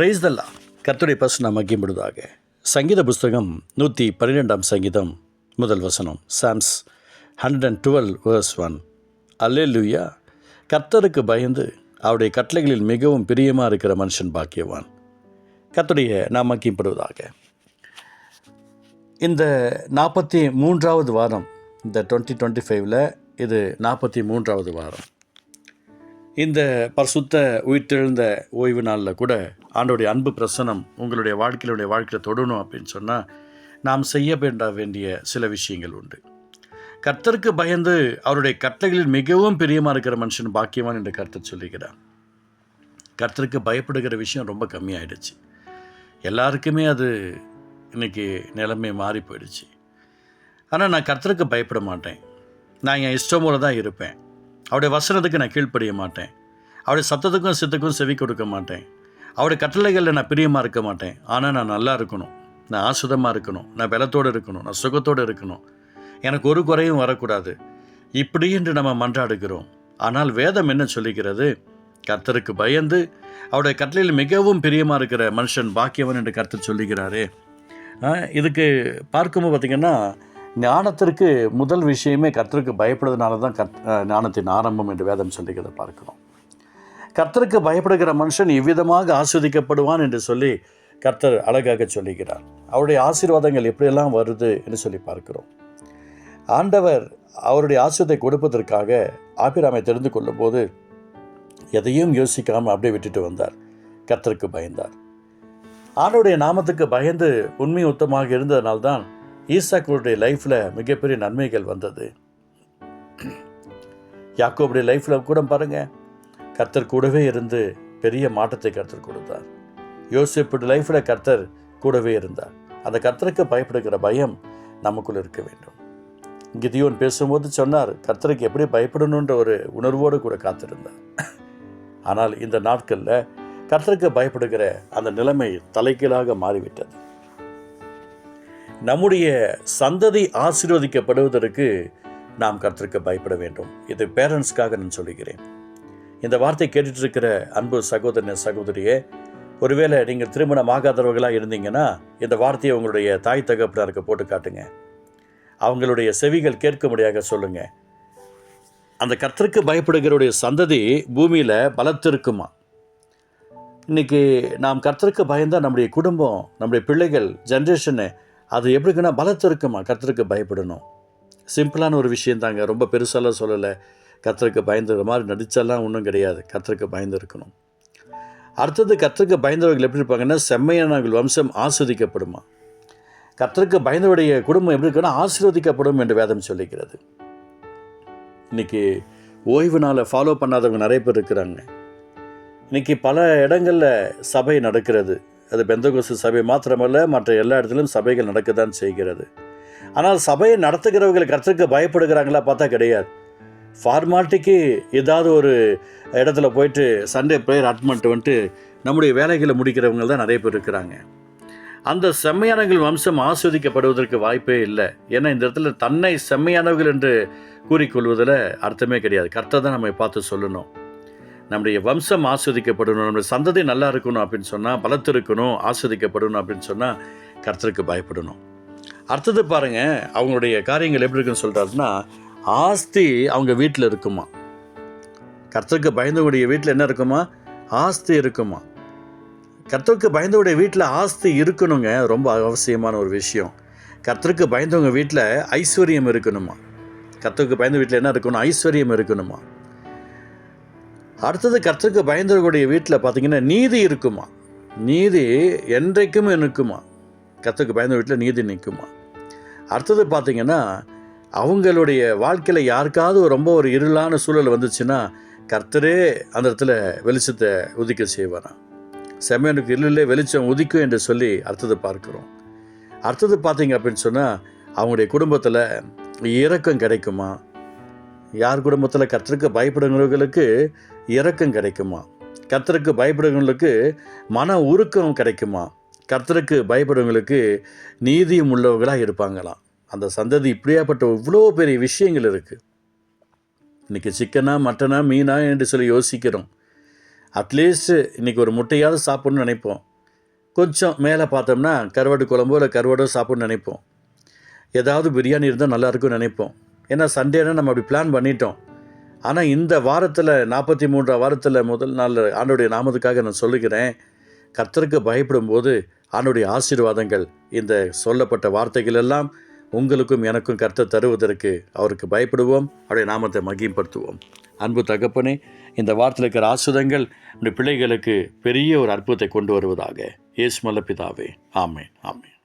Price தல்லா கர்த்தருடைய பசு நாம் மகிம்படுவதாக சங்கீத புஸ்தகம் நூற்றி பன்னிரெண்டாம் சங்கீதம் முதல் வசனம். Psalms hundred and twelve verse one hallelujah கர்த்தருக்கு பயந்து அவருடைய கட்டளைகளில் மிகவும் பிரியமாக இருக்கிற மனுஷன் பாக்கியவான். கர்த்தருடைய நாம் மகிம்படுவதாக இந்த நாற்பத்தி மூன்றாவது வாரம் இந்த டுவெண்ட்டி டுவெண்ட்டி ஃபைவ்ல இது நாற்பத்தி மூன்றாவது வாரம். இந்த பரிசுத்த உயிர்த்தெழுந்த ஓய்வு நாளில் கூட ஆண்டோடைய அன்பு பிரசனம் உங்களுடைய வாழ்க்கையிலுடைய வாழ்க்கையில் தொடணும் அப்படின்னு சொன்னால் நாம் செய்ய வேண்ட வேண்டிய சில விஷயங்கள் உண்டு. கர்த்தருக்கு பயந்து அவருடைய கட்டளைகளில் மிகவும் பிரியமாக இருக்கிற மனுஷன் பாக்கியவான் என்று கர்த்தர் சொல்லிக்கிறான் கர்த்தருக்கு பயப்படுகிற விஷயம் ரொம்ப கம்மியாயிடுச்சு. எல்லாருக்குமே அது இன்னைக்கு நிலைமை மாறி போயிடுச்சு. ஆனால் நான் கர்த்தருக்கு பயப்பட மாட்டேன். நான் என் இஷ்டம் போல தான் இருப்பேன். அவருடைய வசனத்துக்கு நான் கீழ்ப்படிய மாட்டேன். அவருடைய சத்தத்துக்கும் சித்துக்கும் செவி கொடுக்க மாட்டேன். அவருடைய கட்டளைகளில் நான் பிரியமாக இருக்க மாட்டேன். ஆனால் நான் நல்லா இருக்கணும். நான் ஆசுதமாக இருக்கணும். நான் பலத்தோடு இருக்கணும். நான் சுகத்தோடு இருக்கணும். எனக்கு ஒரு குறையும் வரக்கூடாது. இப்படி என்று நம்ம மன்றாடுகிறோம். ஆனால் வேதம் என்ன சொல்லிக்கிறது கர்த்தருக்கு பயந்து அவருடைய கட்டளையில் மிகவும் பிரியமாக இருக்கிற மனுஷன் பாக்கியவன் என்று கர்த்தர் சொல்லுகிறாரே. இதுக்கு பார்க்கும்போது பார்த்திங்கன்னா ஞானத்திற்கு முதல் விஷயமே கர்த்தருக்கு பயப்படுறதுனால தான் கர்த் ஞானத்தின் ஆரம்பம் என்று வேதம் சொல்லிக்கிறத பார்க்கிறோம். கர்த்தருக்கு பயப்படுகிற மனுஷன் இவ்விதமாக ஆஸ்வதிக்கப்படுவான் என்று சொல்லி கர்த்தர் அழகாக சொல்லுகிறார். அவருடைய ஆசீர்வாதங்கள் எப்படியெல்லாம் வருது என்று சொல்லி பார்க்கிறோம். ஆண்டவர் அவருடைய ஆசிரியத்தை கொடுப்பதற்காக ஆபிராமை தெரிந்து கொள்ளும்போது எதையும் யோசிக்காமல் அப்படியே விட்டுட்டு வந்தார். கர்த்தருக்கு பயந்தார். ஆண்டவருடைய நாமத்துக்கு பயந்து உண்மை உத்தமாக இருந்ததனால்தான் ஈசாக்குடைய லைஃப்பில் மிகப்பெரிய நன்மைகள் வந்தது. யாக்கோபுடைய லைஃப்பில் கூட பாருங்க கர்த்தர் கூடவே இருந்து பெரிய மாற்றத்தை கர்த்தர் கொடுத்தார். யோசிப்புடைய லைஃப்பில் கர்த்தர் கூடவே இருந்தார். அந்த கர்த்தருக்கு பயப்படுகிற பயம் நமக்குள் இருக்க வேண்டும். கிதியோன் பேசும்போது சொன்னார் கர்த்தருக்கு எப்படி பயப்படணுன்ற ஒரு உணர்வோடு கூட காத்திருந்தார். ஆனால் இந்த நாட்களில் கர்த்தருக்கு பயப்படுகிற அந்த நிலைமை தலைகீழாக மாறிவிட்டது. நம்முடைய சந்ததி ஆசீர்வதிக்கப்படுவதற்கு நாம் கர்த்தருக்கு பயப்பட வேண்டும். இது பேரண்ட்ஸ்க்காக நான் சொல்லுகிறேன். இந்த வார்த்தை கேட்டுட்டு இருக்கிற அன்பு சகோதரன் சகோதரியே ஒருவேளை நீங்கள் திருமணம் ஆகாதவர்களாக இருந்தீங்கன்னா இந்த வார்த்தையை உங்களுடைய தாய் தகப்பனாருக்கு போட்டு காட்டுங்க. அவங்களுடைய செவிகள் கேட்க முடியாத சொல்லுங்கள் அந்த கர்த்தருக்கு பயப்படுகிறவருடைய சந்ததி பூமியில் பலத்திருக்குமா? இன்னைக்கு நாம் கர்த்தருக்கு பயந்தால் நம்முடைய குடும்பம் நம்முடைய பிள்ளைகள் ஜென்ரேஷனு அது எப்படிக்குன்னா பலத்திருக்குமா கர்த்தருக்கு பயப்படணும். சிம்பிளான ஒரு விஷயம் தாங்க ரொம்ப பெருசாலாம் சொல்லலை. கர்த்தருக்கு பயந்துற மாதிரி நடிச்செல்லாம் ஒன்றும் கிடையாது. கர்த்தருக்கு பயந்து இருக்கணும் அடுத்தது கர்த்தருக்கு பயந்தவர்கள் எப்படி இருப்பாங்கன்னா செம்மையானவர்கள் வம்சம் ஆஸ்வதிக்கப்படுமா? கர்த்தருக்கு பயந்தவருடைய குடும்பம் எப்படி இருக்குன்னா ஆசீர்வதிக்கப்படும் என்று வேதம் சொல்லிக்கிறது இன்னைக்கு ஓய்வு நாளை ஃபாலோ பண்ணாதவங்க நிறைய பேர் இருக்கிறாங்க. இன்னைக்கு பல இடங்களில் சபை நடக்கிறது. அது பெந்தகோசு சபை மாத்திரமல்ல மற்ற எல்லா இடத்துலையும் சபைகள் நடக்க தான் செய்கிறது. ஆனால் சபையை நடத்துகிறவர்கள் கர்த்தருக்கு பயப்படுகிறாங்களா பார்த்தா கிடையாது. ஃபார்மாலிட்டிக்கு ஏதாவது ஒரு இடத்துல போயிட்டு சண்டே ப்ரேயர் அட்மெண்ட் வந்துட்டு நம்முடைய வேலைகளை முடிக்கிறவங்க தான் நிறைய பேர் இருக்கிறாங்க. அந்த செம்மையானவர்கள் வம்சம் ஆஸ்வதிக்கப்படுவதற்கு வாய்ப்பே இல்லை. ஏன்னா இந்த இடத்துல தன்னை செம்மையானவர்கள் என்று கூறிக்கொள்வதில் அர்த்தமே கிடையாது. கர்த்தர் தான் நம்ம பார்த்து சொல்லணும். நம்முடைய வம்சம் ஆஸ்வதிக்கப்படணும் நம்முடைய சந்ததி நல்லா இருக்கணும் அப்படின்னு சொன்னால் பலத்து இருக்கணும் ஆஸ்வதிக்கப்படணும் அப்படின்னு சொன்னால் கர்த்தருக்கு பயப்படணும். அடுத்தது பாருங்கள் அவங்களுடைய காரியங்கள் எப்படி இருக்குன்னு சொல்கிறாருன்னா ஆஸ்தி அவங்க வீட்டில் இருக்குமா? கர்த்தருக்கு பயந்தவுடைய வீட்டில் என்ன இருக்குமா? ஆஸ்தி இருக்குமா? கர்த்தருக்கு பயந்தவுடைய வீட்டில் ஆஸ்தி இருக்கணுங்க ரொம்ப அவசியமான ஒரு விஷயம். கர்த்தருக்கு பயந்தவங்க வீட்டில் ஐஸ்வர்யம் இருக்கணுமா? கர்த்தருக்கு பயந்த வீட்டில் என்ன இருக்கணும்? ஐஸ்வர்யம் இருக்கணுமா? அடுத்தது கர்த்தருக்கு பயந்தவர்களுடைய வீட்டில் பார்த்தீங்கன்னா நீதி இருக்குமா? நீதி என்றைக்கும் நிற்குமா? கர்த்தருக்கு பயந்த வீட்டில் நீதி நிற்குமா? அடுத்தது பார்த்தீங்கன்னா அவங்களுடைய வாழ்க்கையில் யாருக்காவது ரொம்ப ஒரு இருளான சூழல் வந்துச்சுன்னா கர்த்தரே அந்த இடத்துல வெளிச்சத்தை உதிக்க செய்வாராம். செம்மையனுக்கு இருளிலே வெளிச்சம் உதிக்கும் என்று சொல்லி அடுத்தது பார்க்குறோம். அடுத்தது பார்த்தீங்க அப்படின்னு சொன்னால் அவங்களுடைய குடும்பத்தில் இறக்கம் கிடைக்குமா? யார் குடும்பத்தில் கர்த்தருக்கு பயப்படுங்கிறவர்களுக்கு இறக்கம் கிடைக்குமா? கர்த்தருக்கு பயப்படுறவங்களுக்கு மன உருக்கம் கிடைக்குமா? கர்த்தருக்கு பயப்படுறவங்களுக்கு நீதியும் உள்ளவர்களாக இருப்பாங்களாம் அந்த சந்ததி இப்படியாப்பட்ட இவ்வளோ பெரிய விஷயங்கள் இருக்குது இன்றைக்கி சிக்கனா மட்டனா மீனா என்று சொல்லி யோசிக்கிறோம். அட்லீஸ்ட்டு இன்றைக்கி ஒரு முட்டையாவது சாப்பிட்ணும்னு நினைப்போம். கொஞ்சம் மேலே பார்த்தோம்னா கருவாடு குழம்போ இல்லை கருவாடோ சாப்பிட்ணும்னு நினைப்போம். ஏதாவது பிரியாணி இருந்தால் நல்லா இருக்கும்னு நினைப்போம். ஏன்னா சண்டேனா நம்ம அப்படி பிளான் பண்ணிட்டோம். ஆனால் இந்த வாரத்தில் நாற்பத்தி மூன்றாம் வாரத்தில் முதல் நாள் ஆண்டுடைய நாமத்துக்காக நான் சொல்லுகிறேன். கர்த்தருக்கு பயப்படும் போது ஆண்டுடைய ஆசீர்வாதங்கள் இந்த சொல்லப்பட்ட வார்த்தைகள் எல்லாம் உங்களுக்கும் எனக்கும் கர்த்தர் தருவதற்கு அவருக்கு பயப்படுவோம். அவருடைய நாமத்தை மகிம்படுத்துவோம் அன்பு தகப்பனே இந்த வார்த்தையில் இருக்கிற ஆசுதங்கள் இந்த பிள்ளைகளுக்கு பெரிய ஒரு அற்புதத்தை கொண்டு வருவதாக. இயேசு பிதாவே. ஆமேன் ஆமேன்.